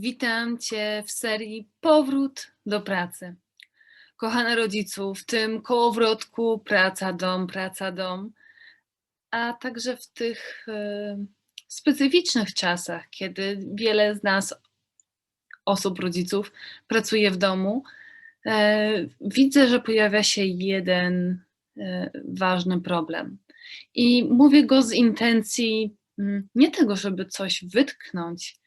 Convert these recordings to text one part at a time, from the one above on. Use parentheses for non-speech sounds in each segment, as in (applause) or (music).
Witam Cię w serii Powrót do pracy. Kochane rodziców, w tym kołowrotku praca, dom, praca, dom, a także w tych e, specyficznych czasach, kiedy wiele z nas, osób, rodziców, pracuje w domu, e, widzę, że pojawia się jeden e, ważny problem. I mówię go z intencji mm, nie tego, żeby coś wytknąć,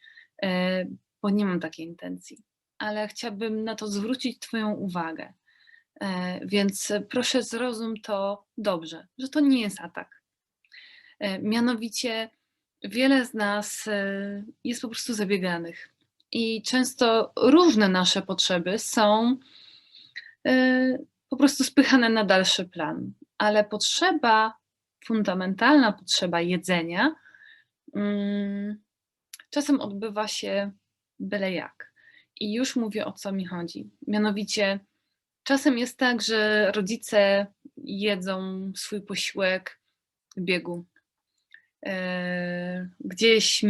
bo nie mam takiej intencji, ale chciałabym na to zwrócić Twoją uwagę. E, Więc proszę zrozum to dobrze, że to nie jest atak. E, Mianowicie wiele z nas e, jest po prostu zabieganych i często różne nasze potrzeby są po prostu spychane na dalszy plan, ale potrzeba, fundamentalna potrzeba jedzenia mm, czasem odbywa się byle jak. I już mówię o co mi chodzi. Mianowicie, czasem jest tak, że rodzice jedzą swój posiłek w biegu. E, Gdzieś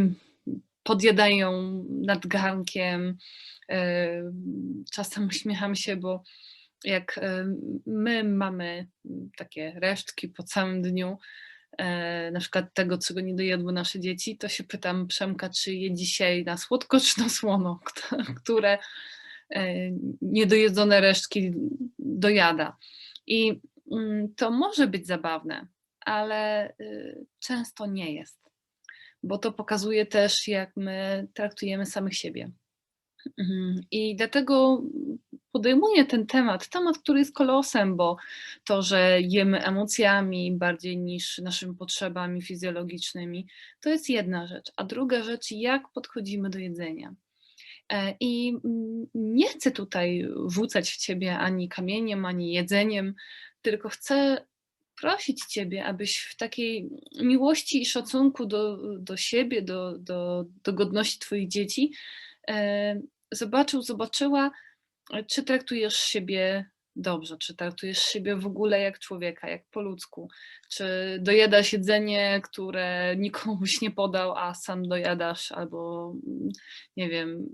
podjadają nad garnkiem. e, Czasem uśmiecham się, bo jak e, my mamy takie resztki po całym dniu, na przykład tego, czego nie dojadły nasze dzieci, to się pytam Przemka, czy je dzisiaj na słodko, czy na słono, (laughs) które e, niedojedzone resztki dojada. I mm, to może być zabawne, ale y, często nie jest, bo to pokazuje też, jak my traktujemy samych siebie. Mhm. I dlatego podejmuję ten temat, temat, który jest kolosem, bo to, że jemy emocjami bardziej niż naszymi potrzebami fizjologicznymi, to jest jedna rzecz. A druga rzecz, jak podchodzimy do jedzenia. E, I mm, nie chcę tutaj rzucać w ciebie ani kamieniem, ani jedzeniem, tylko chcę prosić ciebie, abyś w takiej miłości i szacunku do, do siebie, do, do, do godności twoich dzieci, zobaczył, zobaczyła, e, czy traktujesz siebie dobrze, czy traktujesz siebie w ogóle jak człowieka, jak po ludzku, czy dojadasz jedzenie, które nikomuś nie podał, a sam dojadasz, albo mm, nie wiem,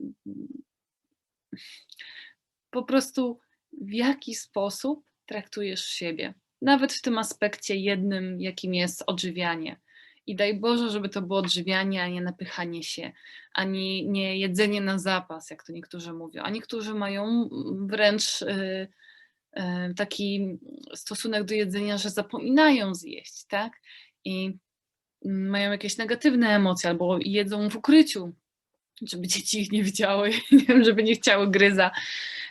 po prostu w jaki sposób traktujesz siebie, nawet w tym aspekcie jednym, jakim jest odżywianie. I daj Boże, żeby to było odżywianie, a nie napychanie się, ani nie jedzenie na zapas, jak to niektórzy mówią. A niektórzy mają wręcz y, y, taki stosunek do jedzenia, że zapominają zjeść, tak? I mają jakieś negatywne emocje, albo jedzą w ukryciu, żeby dzieci ich nie widziały, (laughs) żeby nie chciały gryza.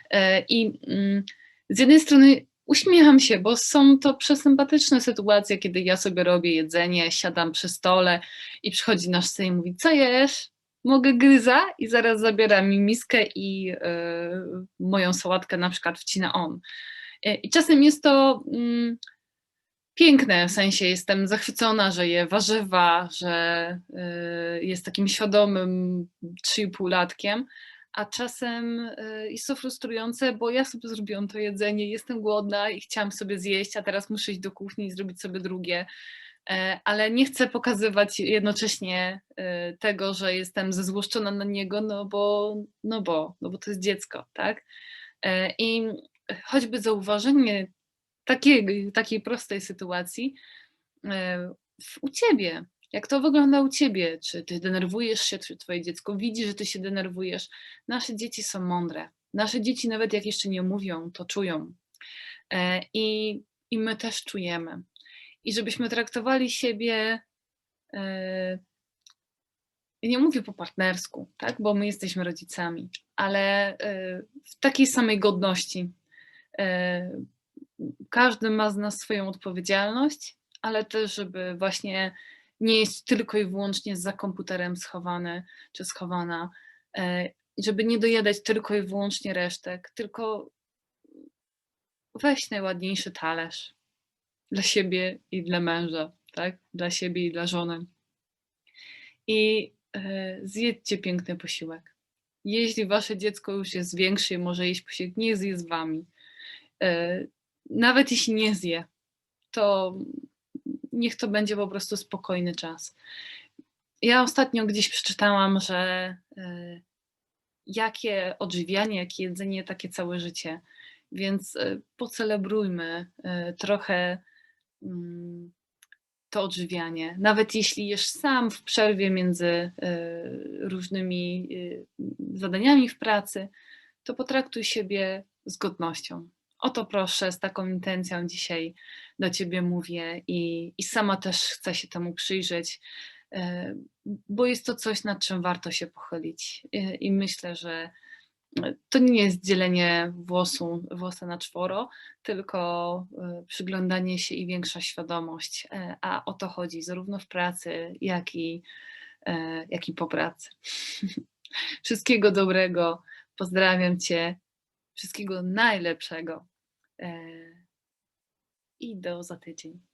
E, I mm, z jednej strony uśmiecham się, bo są to przesympatyczne sytuacje, kiedy ja sobie robię jedzenie, siadam przy stole i przychodzi nasz syn i mówi, co jesz? Mogę gryza? I zaraz zabiera mi miskę i e, moją sałatkę na przykład wcina on. E, I czasem jest to mm, piękne, w sensie jestem zachwycona, że je warzywa, że y, jest takim świadomym 3,5-latkiem, a czasem y, jest to frustrujące, bo ja sobie zrobiłam to jedzenie, jestem głodna i chciałam sobie zjeść, a teraz muszę iść do kuchni i zrobić sobie drugie. E, Ale nie chcę pokazywać jednocześnie y, tego, że jestem zezłoszczona na niego, no bo, no bo, no bo to jest dziecko, tak? E, I choćby zauważenie takiej, takiej prostej sytuacji e, u ciebie. Jak to wygląda u ciebie? Czy ty denerwujesz się, czy twoje dziecko widzi, że ty się denerwujesz? Nasze dzieci są mądre. Nasze dzieci, nawet jak jeszcze nie mówią, to czują. E, I, i my też czujemy. I żebyśmy traktowali siebie. e, nie mówię po partnersku, tak? bo my jesteśmy rodzicami, ale e, w takiej samej godności. Każdy ma z nas swoją odpowiedzialność, ale też, żeby właśnie nie jest tylko i wyłącznie za komputerem schowany czy schowana, e, żeby nie dojadać tylko i wyłącznie resztek, tylko weź najładniejszy talerz dla siebie i dla męża, tak? Dla siebie i dla żony. I e, zjedźcie piękny posiłek. Jeśli wasze dziecko już jest większe i może jeść posiłek, nie zje z wami. E, nawet jeśli nie zje, to niech to będzie po prostu spokojny czas. Ja ostatnio gdzieś przeczytałam, że e, jakie odżywianie, jakie jedzenie, takie całe życie. Więc y, pocelebrujmy y, trochę mm, to odżywianie. Nawet jeśli jesz sam w przerwie między różnymi zadaniami w pracy, to potraktuj siebie z godnością. O to proszę, z taką intencją dzisiaj do Ciebie mówię i, i sama też chcę się temu przyjrzeć, e, bo jest to coś, nad czym warto się pochylić. E, I myślę, że e, to nie jest dzielenie włosu, włosa na czworo, tylko przyglądanie się i większa świadomość. A o to chodzi zarówno w pracy, jak i, jak i po pracy. (laughs) Wszystkiego dobrego. Pozdrawiam Cię. Wszystkiego najlepszego. E, I do za tydzień.